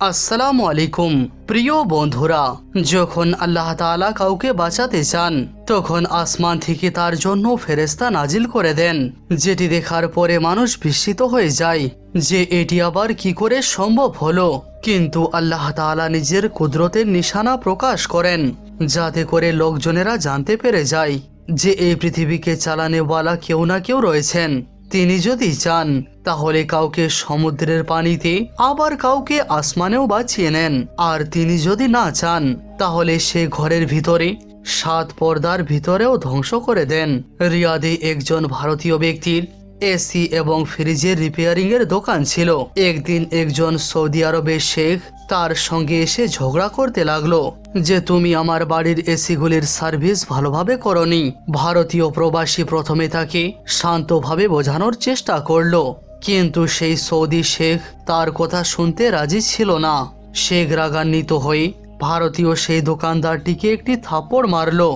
আসসালামু আলাইকুম, প্রিয় বন্ধুরা। যখন আল্লাহ তাআলা কাউকে বাঁচাতে চান, তখন আসমান থেকে তার জন্য ফেরেস্তা নাজিল করে দেন। যেটি দেখার পরে মানুষ বিস্মিত হয়ে যায় যে এটি আবার কি করে সম্ভব হলো। কিন্তু আল্লাহ তাআলা নিজের কুদরতের নিশানা প্রকাশ করেন, যাতে করে লোকজনেরা জানতে পেরে যায় যে এই পৃথিবীকে চালানেওয়ালা কেউ না কেউ রয়েছেন। তিনি যদি চান, তাহলে কাউকে সমুদ্রের পানিতে, আবার কাউকে আসমানেও বাঁচিয়ে নেন। আর তিনি যদি না চান, তাহলে সে ঘরের ভিতরে, সাত পর্দার ভিতরেও ধ্বংস করে দেন। রিয়াদে একজন ভারতীয় ব্যক্তির এসি এবং ফ্রিজের রিপেয়ারিং এর দোকান ছিল। একদিন একজন সৌদি আরবের শেখ তার সঙ্গে এসে ঝগড়া করতে লাগল যে তুমি আমার বাড়ির এসিগুলির সার্ভিস ভালোভাবে করনি। ভারতীয় প্রবাসী প্রথমে তাকে শান্তভাবে বোঝানোর চেষ্টা করল, কিন্তু সেই সৌদি শেখ তার কথা শুনতে রাজি ছিল না। শেখ রাগান্বিত হয়ে ভারতীয় সেই দোকানদারটিকে একটি থাপ্পড় মারলো।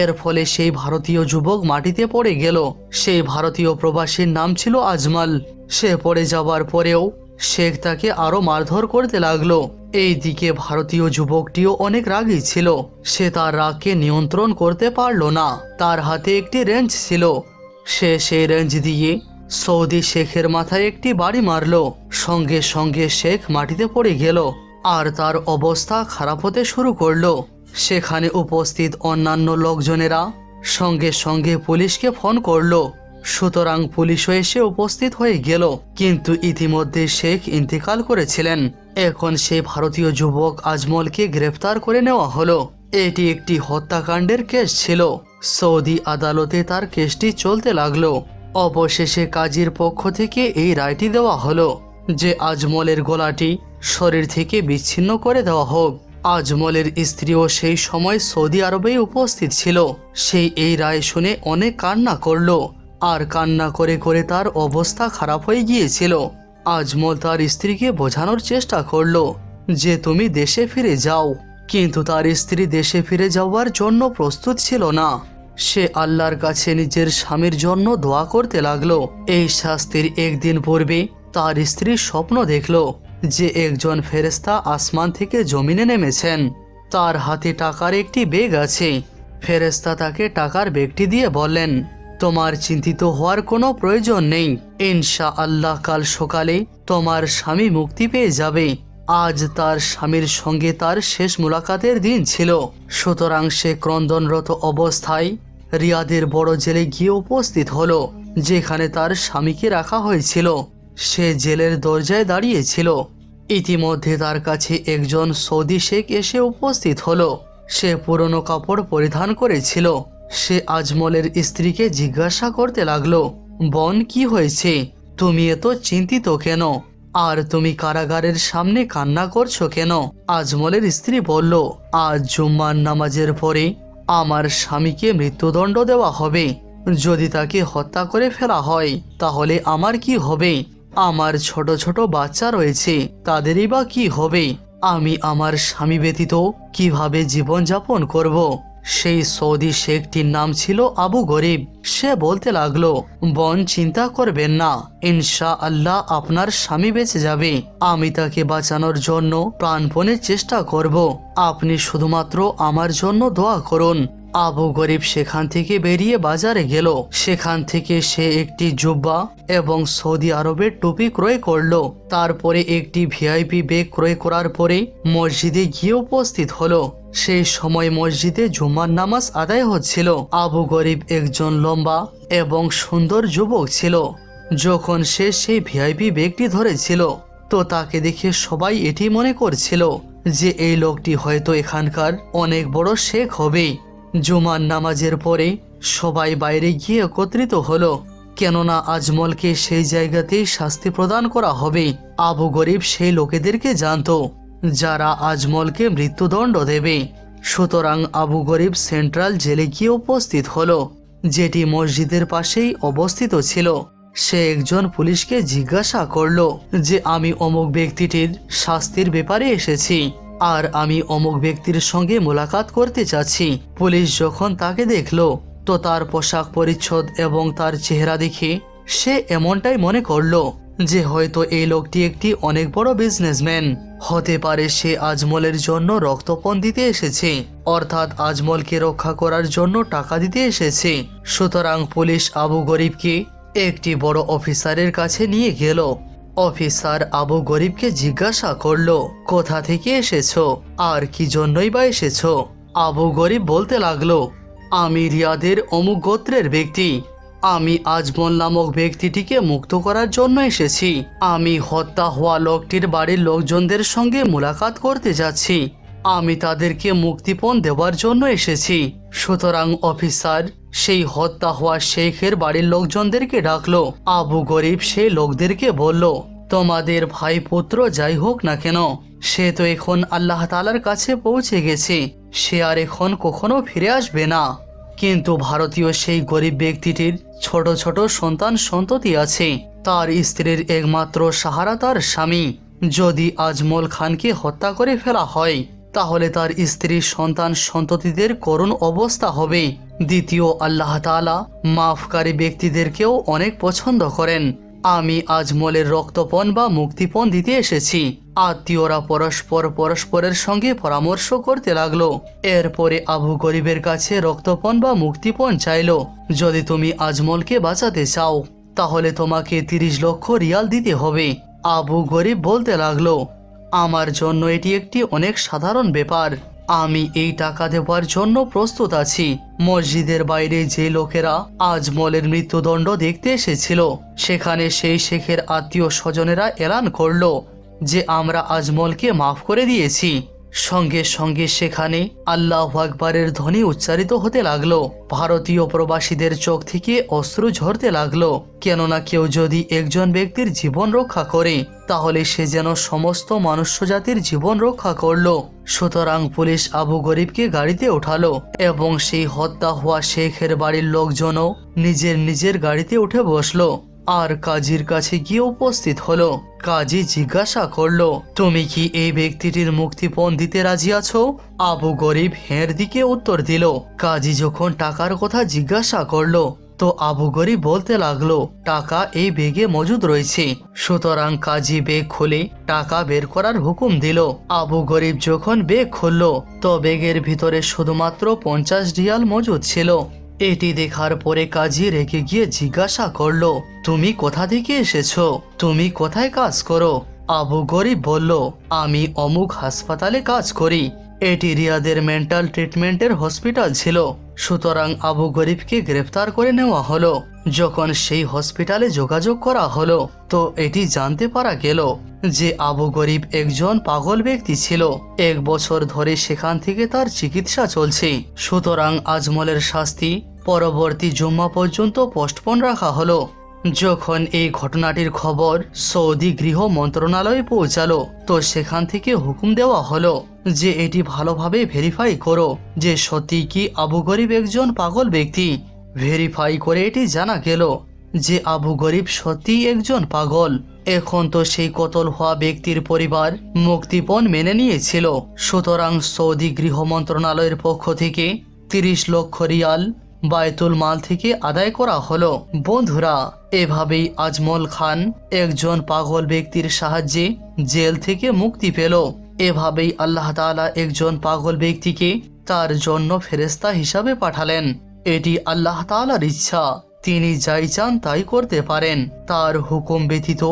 এর ফলে সেই ভারতীয় যুবক মাটিতে পড়ে গেল। সেই ভারতীয় প্রবাসীর নাম ছিল আজমাল। সে পড়ে যাওয়ার পরেও শেখ তাকে আরও মারধর করতে লাগল। এই দিকে ভারতীয় যুবকটিও অনেক রাগী ছিল। সে তার রাগকে নিয়ন্ত্রণ করতে পারল না। তার হাতে একটি রেঞ্জ ছিল। সে সেই রেঞ্জ দিয়ে সৌদি শেখের মাথায় একটি বাড়ি মারল। সঙ্গে সঙ্গে শেখ মাটিতে পড়ে গেল আর তার অবস্থা খারাপ হতে শুরু করল। সেখানে উপস্থিত অন্যান্য লোকজনেরা সঙ্গে সঙ্গে পুলিশকে ফোন করল। সুতরাং পুলিশও এসে উপস্থিত হয়ে গেল। কিন্তু ইতিমধ্যে শেখ ইন্তেকাল করেছিলেন। এখন সেই ভারতীয় যুবক আজমলকে গ্রেফতার করে নেওয়া হলো। এটি একটি হত্যাকাণ্ডের কেস ছিল। সৌদি আদালতে তার কেসটি চলতে লাগল। অবশেষে কাজীর পক্ষ থেকে এই রায়টি দেওয়া হলো যে আজমলের গলাটি শরীর থেকে বিচ্ছিন্ন করে দেওয়া হোক। আজমলের স্ত্রীও সেই সময় সৌদি আরবেই উপস্থিত ছিল। সেই এই রায় শুনে অনেক কান্না করল। আর কান্না করে করে তার অবস্থা খারাপ হয়ে গিয়েছিল। আজমল তার স্ত্রীকে বোঝানোর চেষ্টা করল যে, তুমি দেশে ফিরে যাও। কিন্তু তার স্ত্রী দেশে ফিরে যাওয়ার জন্য প্রস্তুত ছিল না। সে আল্লাহর কাছে নিজের স্বামীর জন্য দোয়া করতে লাগল। এই শাস্তির একদিন পূর্বে তার স্ত্রী স্বপ্ন দেখল যে, একজন ফেরেস্তা আসমান থেকে জমিনে নেমেছেন। তার হাতে টাকার একটি বেগ আছে। ফেরেস্তা তাকে টাকার বেগটি দিয়ে বললেন তোমার চিন্তিত হওয়ার কোনো প্রয়োজন নেই। ইনশা আল্লাহ কাল সকালে তোমার স্বামী মুক্তি পেয়ে যাবে। আজ তার স্বামীর সঙ্গে তার শেষ মুলাকাতের দিন ছিল। সুতরাং সে ক্রন্দনরত অবস্থায় রিয়াদের বড় জেলে গিয়ে উপস্থিত হলো, যেখানে তার স্বামীকে রাখা হয়েছিল। সে জেলের দরজায় দাঁড়িয়েছিল। ইতিমধ্যে তার কাছে একজন সৌদি শেখ এসে উপস্থিত হলো। সে পুরনো কাপড় পরিধান করেছিল। সে আজমলের স্ত্রীকে জিজ্ঞাসা করতে লাগল, বন, কি হয়েছে? তুমি এত চিন্তিত কেন? আর তুমি কারাগারের সামনে কান্না করছ কেন? আজমলের স্ত্রী বলল, আজ জুম্মার নামাজের পরে আমার স্বামীকে মৃত্যুদণ্ড দেওয়া হবে। যদি তাকে হত্যা করে ফেলা হয়, তাহলে আমার কি হবে? আমার ছোট ছোট বাচ্চা রয়েছে, তাদেরই বা কি হবে? আমি আমার স্বামী ব্যতীত কীভাবে জীবনযাপন করব। সেই সৌদি শেখটির নাম ছিল আবু গরিব। সে বলতে লাগল, বন, চিন্তা করবেন না। ইনশা আল্লাহ আপনার স্বামী বেঁচে যাবে। আমি তাকে বাঁচানোর জন্য প্রাণপণের চেষ্টা করব। আপনি শুধুমাত্র আমার জন্য দোয়া করুন। আবু গরিব সেখান থেকে বেরিয়ে বাজারে গেল। সেখান থেকে সে একটি জুব্বা এবং সৌদি আরবের টুপি ক্রয় করল। তারপরে একটি ভিআইপি বেগ ক্রয় করার পরে মসজিদে গিয়ে উপস্থিত হলো। সেই সময় মসজিদে জুম্মার নামাজ আদায় হচ্ছিল। আবু গরিব একজন লম্বা এবং সুন্দর যুবক ছিল। যখন সে সেই ভিআইপি বেগটি ধরেছিল, তো তাকে দেখে সবাই এটি মনে করছিল যে এই লোকটি হয়তো এখানকার অনেক বড় শেখ হবে। জুমার নামাজের পরে সবাই বাইরে গিয়ে একত্রিত হলো, কেননা আজমলকে সেই জায়গাতেই শাস্তি প্রদান করা হবে। আবু গরিব সেই লোকেদেরকে জানতো। যারা আজমলকে মৃত্যুদণ্ড দেবে। সুতরাং আবু গরিব সেন্ট্রাল জেলে গিয়ে উপস্থিত হলো, যেটি মসজিদের পাশেই অবস্থিত ছিল। সে একজন পুলিশকে জিজ্ঞাসা করল যে, আমি অমুক ব্যক্তিটির শাস্তির ব্যাপারে এসেছি, আর আমি অমুক ব্যক্তির সঙ্গে মোলাকাত করতে চাচ্ছি। পুলিশ যখন তাকে দেখল, তো তার পোশাক পরিচ্ছদ এবং তার চেহারা দেখে সে এমনটাই মনে করল যে হয়তো এই লোকটি একটি অনেক বড় বিজনেসম্যান হতে পারে সে আজমলের জন্য রক্তপণ দিতে এসেছে। অর্থাৎ আজমলকে রক্ষা করার জন্য টাকা দিতে এসেছে। সুতরাং পুলিশ আবু গরিবকে একটি বড় অফিসারের কাছে নিয়ে গেল। অফিসার আবু গরিবকে জিজ্ঞাসা করল, কোথা থেকে এসেছ? আর কি জন্যই বা এসেছ? আবু গরিব বলতে লাগল, আমি রিয়াদের অমুক গোত্রের ব্যক্তি। আমি আজমল নামক ব্যক্তিটিকে মুক্ত করার জন্য এসেছি। আমি হত্যা হওয়া লোকটির বাড়ির লোকজনদের সঙ্গে মোলাকাত করতে যাচ্ছি। আমি তাদেরকে মুক্তিপণ দেওয়ার জন্য এসেছি। সুতরাং অফিসার, সেই হত্যা হওয়া শেখের বাড়ির লোকজনদেরকে ডাকলো। আবু গরিব সেই লোকদেরকে বলল, তোমাদের ভাই পুত্র যাই হোক না কেন, সে তো এখন আল্লাহ তালার কাছে পৌঁছে গেছে। সে আর এখন কখনো ফিরে আসবে না। কিন্তু ভারতীয় সেই গরিব ব্যক্তিটির ছোট ছোট সন্তান সন্ততি আছে। তার স্ত্রীর একমাত্র সাহারা তার স্বামী। যদি আজমল খানকে হত্যা করে ফেলা হয়, তাহলে তার স্ত্রীর সন্তান সন্ততিদের করুণ অবস্থা হবে। দ্বিতীয়, আল্লাহ তাআলা মাফকারী ব্যক্তিদেরকেও অনেক পছন্দ করেন। আমি আজমলের রক্তপণ বা মুক্তিপণ দিতে এসেছি। আত্মীয়রা পরস্পর পরস্পরের সঙ্গে পরামর্শ করতে লাগল। এরপরে আবু গরিবের কাছে রক্তপণ বা মুক্তিপণ চাইলো। যদি তুমি আজমলকে বাঁচাতে চাও, তাহলে তোমাকে তিরিশ লক্ষ রিয়াল দিতে হবে। আবু গরিব বলতে লাগল, আমার জন্য এটি একটি অনেক সাধারণ ব্যাপার। আমি এই টাকা দেওয়ার জন্য প্রস্তুত আছি। মসজিদের বাইরে যে লোকেরা আজমলের মৃত্যুদণ্ড দেখতে এসেছিল, সেখানে সেই শেখের আত্মীয় স্বজনেরা এলান করল। যে আমরা আজমলকে মাফ করে দিয়েছি। সঙ্গে সঙ্গে সেখানে আল্লাহ আকবরের ধ্বনি উচ্চারিত হতে লাগল। ভারতীয় প্রবাসীদের চোখ থেকে অশ্রু ঝরতে লাগল। কেননা কেউ যদি একজন ব্যক্তির জীবন রক্ষা করে, তাহলে সে যেন সমস্ত মনুষ্য জাতির জীবন রক্ষা করল। সুতরাং পুলিশ আবু গরিবকে গাড়িতে ওঠালো এবং সেই হত্যা হওয়া শেখের বাড়ির লোকজনও নিজের নিজের গাড়িতে উঠে বসল। আর কাজীর কাছে গিয়ে উপস্থিত হলো। কাজী জিজ্ঞাসা করল, তুমি কি এই ব্যক্তিটির মুক্তিপণ দিতে রাজি আছো? আবু গরিব হেঁর দিকে উত্তর দিল, কাজী যখন টাকার কথা জিজ্ঞাসা করল, তো আবু গরিব বলতে লাগল, টাকা এই বেগে মজুদ রয়েছে। সুতরাং কাজী বেগ খুলে টাকা বের করার হুকুম দিল। আবু গরিব যখন বেগ খুলল, তো বেগের ভিতরে শুধুমাত্র পঞ্চাশ রিয়াল মজুদ ছিল। এটি দেখার পরে কাজী রেখে গিয়ে জিজ্ঞাসা করল, তুমি কোথা থেকে এসেছ? তুমি কোথায় কাজ করো? আবু গরিব বলল, আমি অমুক হাসপাতালে কাজ করি। এটি রিয়াদের মেন্টাল ট্রিটমেন্টের হসপিটাল ছিল। সুতরাং আবু গরিবকে গ্রেফতার করে নেওয়া হলো। যখন সেই হসপিটালে যোগাযোগ করা হলো, তো এটি জানতে পারা গেল যে আবু গরিব একজন পাগল ব্যক্তি ছিল। এক বছর ধরে সেখান থেকে তার চিকিৎসা চলছে। সুতরাং আজমলের শাস্তি পরবর্তী জুম্মা পর্যন্ত পোস্টপোন রাখা হলো। যখন এই ঘটনাটির খবর সৌদি গৃহ মন্ত্রণালয়ে পৌঁছালো, তো সেখান থেকে হুকুম দেওয়া হলো যে এটি ভালোভাবে ভেরিফাই করো যে সত্যি কি আবু গরিব একজন পাগল ব্যক্তি। ভেরিফাই করে এটি জানা গেল যে আবু গরিব সত্যিই একজন পাগল। এখন তো সেই কতল হওয়া ব্যক্তির পরিবার মুক্তিপণ মেনে নিয়েছিল। সুতরাং সৌদি গৃহ মন্ত্রণালয়ের পক্ষ থেকে তিরিশ লক্ষ রিয়াল বায়তুল মাল থেকে আদায় করা হলো। বন্ধুরা, এভাবেই আজমল খান একজন পাগল ব্যক্তির সাহায্যে জেল থেকে মুক্তি পেল। এভাবেই আল্লাহ তাআলা একজন পাগল ব্যক্তিকে তার জন্য ফেরেস্তা হিসাবে পাঠালেন। এটি আল্লাহ তাআলার ইচ্ছা। তিনি যাই চান তাই করতে পারেন। তার হুকুম ব্যতীত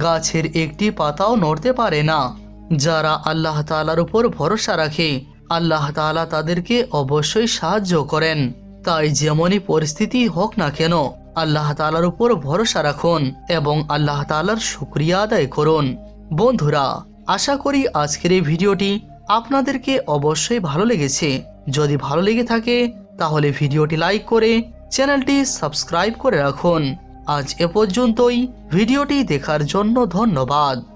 গাছের একটি পাতাও নড়তে পারে না। যারা আল্লাহ তাআলার উপর ভরসা রাখে, আল্লাহ তাআলা তাদেরকে অবশ্যই সাহায্য করেন। তাই যেমনই পরিস্থিতি হোক না কেন, আল্লাহ তাআলার উপর ভরসা রাখুন এবং আল্লাহ তাআলার শুক্রিয়া আদায় করুন। বন্ধুরা, আশা করি আজকের এই ভিডিওটি আপনাদেরকে অবশ্যই ভালো লেগেছে। যদি ভালো লেগে থাকে, তাহলে ভিডিওটি লাইক করে চ্যানেলটি সাবস্ক্রাইব করে রাখুন। আজ এ পর্যন্তই। ভিডিওটি দেখার জন্য ধন্যবাদ।